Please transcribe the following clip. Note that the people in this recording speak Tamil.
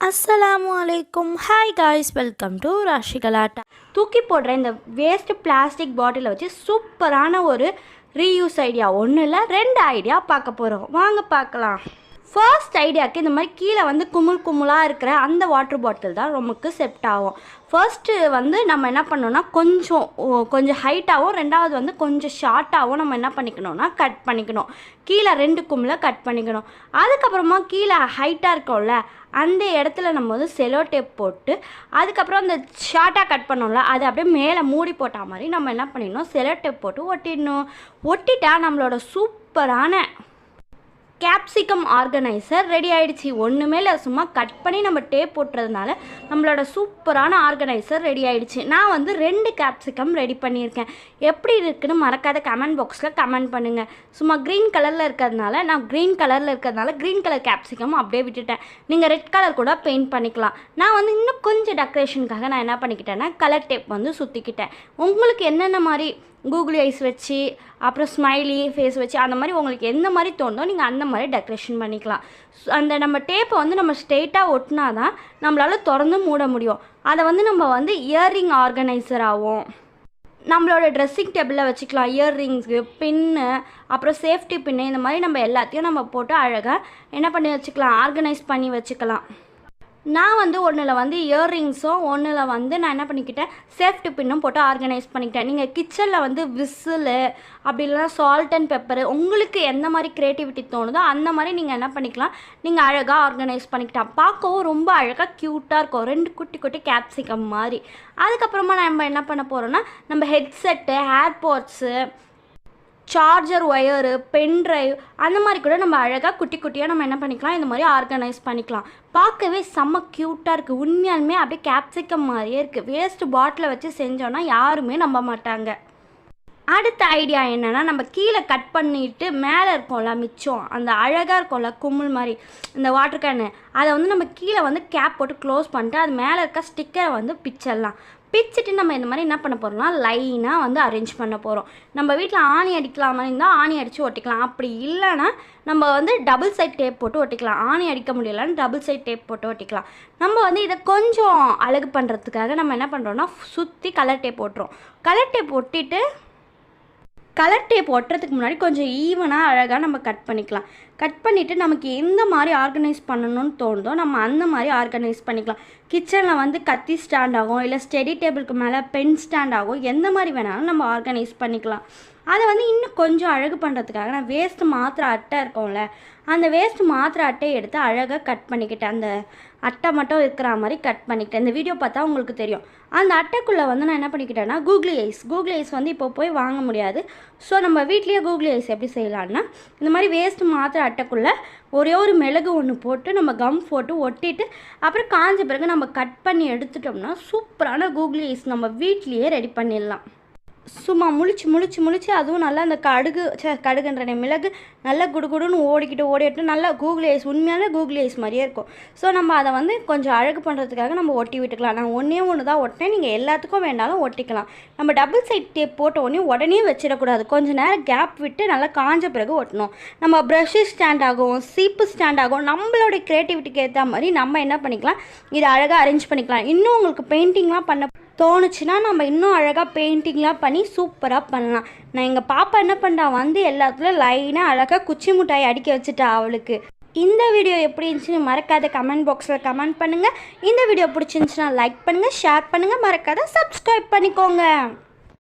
அஸ்ஸலாமு அலைக்கும் hi guys welcome to Rashi Galatta தூக்கி போடுற இந்த வேஸ்ட் பிளாஸ்டிக் பாட்டிலை வச்சு சூப்பரான ஒரு ரீயூஸ் ஐடியா ஒன்றும் இல்லை ரெண்டு ஐடியா பார்க்க போகிறோம் வாங்க பார்க்கலாம். ஃபர்ஸ்ட் ஐடியாவுக்கு இந்த மாதிரி கீழே வந்து குமுள் குமுளாக இருக்கிற அந்த வாட்டர் பாட்டில் தான் நமக்கு செப்ட் ஆகும். ஃபர்ஸ்ட்டு வந்து நம்ம என்ன பண்ணோன்னா கொஞ்சம் ஓ, கொஞ்சம் ஹைட்டாகவும் ரெண்டாவது வந்து கொஞ்சம் ஷார்ட்டாகவும் நம்ம என்ன பண்ணிக்கணும்னா கட் பண்ணிக்கணும். கீழே ரெண்டு கும்மில் கட் பண்ணிக்கணும். அதுக்கப்புறமா கீழே ஹைட்டாக இருக்கோம்ல அந்த இடத்துல நம்ம வந்து செலோ டேப் போட்டு அதுக்கப்புறம் அந்த ஷார்ட்டாக கட் பண்ணோம்ல அது அப்படியே மேலே மூடி போட்டால் மாதிரி நம்ம என்ன பண்ணிடணும் செலோ டேப் போட்டு ஒட்டிடணும். ஒட்டிட்டா நம்மளோட சூப்பரான கேப்சிகம் ஆர்கனைசர் ரெடி ஆகிடுச்சு ஒன்றுமே இல்லை சும்மா கட் பண்ணி நம்ம டேப் போட்டுறதுனால நம்மளோட சூப்பரான ஆர்கனைசர் ரெடி ஆகிடுச்சு நான் வந்து ரெண்டு கேப்சிகம் ரெடி பண்ணியிருக்கேன். எப்படி இருக்குன்னு மறக்காத கமெண்ட் பாக்ஸில் கமெண்ட் பண்ணுங்கள் சும்மா க்ரீன் கலரில் இருக்கிறதுனால நான் க்ரீன் கலரில் இருக்கிறதுனால க்ரீன் கலர் கேப்சிகம் அப்படியே விட்டுட்டேன். நீங்கள் ரெட் கலர் கூட பெயிண்ட் பண்ணிக்கலாம். நான் வந்து இன்னும் கொஞ்சம் டெக்கரேஷனுக்காக நான் என்ன பண்ணிக்கிட்டேன்னா கலர் டேப் வந்து சுற்றிக்கிட்டேன் உங்களுக்கு என்னென்ன மாதிரி கூகுள் ஐஸ் வச்சு அப்புறம் ஸ்மைலி ஃபேஸ் வச்சு அந்த மாதிரி உங்களுக்கு எந்த மாதிரி தோணுதோ நீங்கள் அந்த மாதிரி டெக்கரேஷன் பண்ணிக்கலாம். ஸ்- அந்த நம்ம டேப்பை வந்து நம்ம ஸ்ட்ரெயிட்டாக ஒட்டினா தான் நம்மளால் திறந்து மூட முடியும். அதை வந்து நம்ம வந்து இயர்ரிங் ஆர்கனைசர் ஆகும் நம்மளோட ட்ரெஸ்ஸிங் டேபிளில் வச்சுக்கலாம். இயர்ரிங்ஸு பின்னு அப்புறம் சேஃப்டி பின்னு இந்த மாதிரி நம்ம எல்லாத்தையும் நம்ம போட்டு அழகாக என்ன பண்ணி வச்சுக்கலாம்? ஆர்கனைஸ் பண்ணி வச்சுக்கலாம். நான் வந்து ஒன்றில் வந்து இயர்ரிங்ஸும் ஒன்றில் வந்து நான் என்ன பண்ணிக்கிட்டேன் சேஃப்டி பின்னும் போட்டு ஆர்கனைஸ் பண்ணிக்கிட்டேன். நீங்கள் கிச்சனில் வந்து விசிலு அப்படி இல்லைனா சால்ட் அண்ட் பெப்பரு உங்களுக்கு எந்த மாதிரி க்ரியேட்டிவிட்டி தோணுதோ அந்த மாதிரி நீங்கள் என்ன பண்ணிக்கலாம். நீங்கள் அழகாக ஆர்கனைஸ் பண்ணிக்கிட்டால் பார்க்கவும் ரொம்ப அழகாக க்யூட்டாக இருக்கும். ரெண்டு குட்டி குட்டி கேப்சிகம் மாதிரி. அதுக்கப்புறமா நம்ம என்ன பண்ண போகிறோன்னா நம்ம headset AirPods charger wire pen drive அந்த மாதிரி கூட நம்ம அழகாக குட்டி குட்டியாக நம்ம என்ன பண்ணிக்கலாம்? இந்த மாதிரி ஆர்கனைஸ் பண்ணிக்கலாம். பார்க்கவே செம்ம க்யூட்டாக இருக்குது உண்மையாலுமே அப்படியே கேப்சிக்கம் மாதிரியே இருக்குது வேஸ்ட் பாட்டிலை வச்சு செஞ்சோன்னா யாருமே நம்ப மாட்டாங்க. அடுத்த ஐடியா என்னென்னா நம்ம கீழே கட் பண்ணிட்டு மேலே இருக்கோம்ல மிச்சம். அந்த அழகாக இருக்கும்ல கும்மிள் மாதிரி இந்த வாட்டர் கேனு அதை வந்து நம்ம கீழே வந்து கேப் போட்டு க்ளோஸ் பண்ணிட்டு அது மேலே இருக்க ஸ்டிக்கரை வந்து பிச்சிடலாம். பிச்சுட்டு நம்ம இந்த மாதிரி என்ன பண்ண போகிறோம்னா லைனாக வந்து அரேஞ்ச் பண்ண போகிறோம் நம்ம வீட்டில் ஆணி அடிக்கலாம் மாதிரி இருந்தால் ஆணி அடித்து ஒட்டிக்கலாம். அப்படி இல்லைன்னா நம்ம வந்து டபுள் சைட் டேப் போட்டு ஒட்டிக்கலாம். ஆணி அடிக்க முடியலன்னு டபுள் சைட் டேப் போட்டு ஒட்டிக்கலாம். நம்ம வந்து இதை கொஞ்சம் அழகு பண்ணுறதுக்காக நம்ம என்ன பண்ணுறோம்னா சுற்றி கலர் டேப் போட்டுரும் கலர் டேப் ஒட்டிட்டு கலர் டேப் ஒட்டுறதுக்கு முன்னாடி கொஞ்சம் ஈவனாக அழகாக நம்ம கட் பண்ணிக்கலாம். கட் பண்ணிவிட்டு நமக்கு எந்த மாதிரி ஆர்கனைஸ் பண்ணணும்னு தோணுதோ நம்ம அந்த மாதிரி ஆர்கனைஸ் பண்ணிக்கலாம். கிச்சனில் வந்து கத்தி ஸ்டாண்ட் ஆகும் இல்லை ஸ்டடி டேபிளுக்கு மேலே பென் ஸ்டாண்ட் ஆகும் எந்த மாதிரி வேணாலும் நம்ம ஆர்கனைஸ் பண்ணிக்கலாம். அதை வந்து இன்னும் கொஞ்சம் அழகு பண்ணுறதுக்காக நான் வேஸ்ட் மாத்திரை அட்டை இருக்கும்ல அந்த வேஸ்ட் மாத்திரை அட்டையை எடுத்து அழகாக கட் பண்ணிக்கிட்டேன். அந்த அட்டை மட்டும் இருக்கிற மாதிரி கட் பண்ணிக்கிட்டேன். இந்த வீடியோ பார்த்தா உங்களுக்கு தெரியும். அந்த அட்டைக்குள்ளே வந்து நான் என்ன பண்ணிக்கிட்டேன்னா கூகுளி ஐஸ் கூகுளி ஐஸ் வந்து இப்போ போய் வாங்க முடியாது. ஸோ நம்ம வீட்லேயே கூகுளி ஐஸ் எப்படி செய்யலான்னா இந்த மாதிரி வேஸ்ட் மாத்திரை அட்டைக்குள்ளே ஒரே ஒரு மிளகு ஒன்று போட்டு நம்ம கம் போட்டு ஒட்டிட்டு அப்புறம் காஞ்ச பிறகு நம்ம கட் பண்ணி எடுத்துட்டோம்னா சூப்பரான கூகுளி ஐஸ் நம்ம வீட்லேயே ரெடி பண்ணிடலாம். சும்மா முழிச்சு முழிச்சு முழிச்சு அதுவும் நல்லா அந்த கடுகு ச்சே கடுகுன்றனே மிளகு நல்லா குடுகுடுன்னு ஓடிக்கிட்டு ஓடிட்டு நல்லா கூகுள் ஐஸ் உண்மையான கூகுள் ஐஸ் மாதிரியே இருக்கும். ஸோ நம்ம அதை வந்து கொஞ்சம் அழகு பண்ணுறதுக்காக நம்ம ஒட்டி விட்டுக்கலாம். நான் ஒன்றே ஒன்று தான் ஒட்டினேன். நீங்கள் எல்லாத்துக்கும் வேணாலும் ஒட்டிக்கலாம். நம்ம டபுள் சைட் டேப் போட்ட உடனே உடனே வச்சிடக்கூடாது. கொஞ்சம் நேரம் கேப் விட்டு நல்லா காஞ்ச பிறகு ஒட்டணும். நம்ம ப்ரஷ்ஷு ஸ்டாண்ட் ஆகும் சீப்பு ஸ்டாண்ட் ஆகும். நம்மளோட க்ரியேட்டிவிட்டிக்கு ஏற்ற மாதிரி நம்ம என்ன பண்ணிக்கலாம்? இதை அழகாக அரேஞ்ச் பண்ணிக்கலாம். இன்னும் உங்களுக்கு பெயிண்டிங்லாம் பண்ண தோணுச்சுன்னா நம்ம இன்னும் அழகாக பெயிண்டிங்லாம் பண்ணி சூப்பராக பண்ணலாம். நான் எங்கள் பாப்பா என்ன பண்ணுறா வந்து எல்லாத்துலேயும் லைனாக அழகாக குச்சி மிட்டாய் அடிக்க வச்சுட்டா அவளுக்கு. இந்த வீடியோ எப்படி இருந்துச்சுன்னு மறக்காத கமெண்ட் பாக்ஸில் கமெண்ட் பண்ணுங்கள் இந்த வீடியோ பிடிச்சிருந்துச்சுன்னா லைக் பண்ணுங்கள் ஷேர் பண்ணுங்கள் மறக்காத சப்ஸ்கிரைப் பண்ணிக்கோங்க.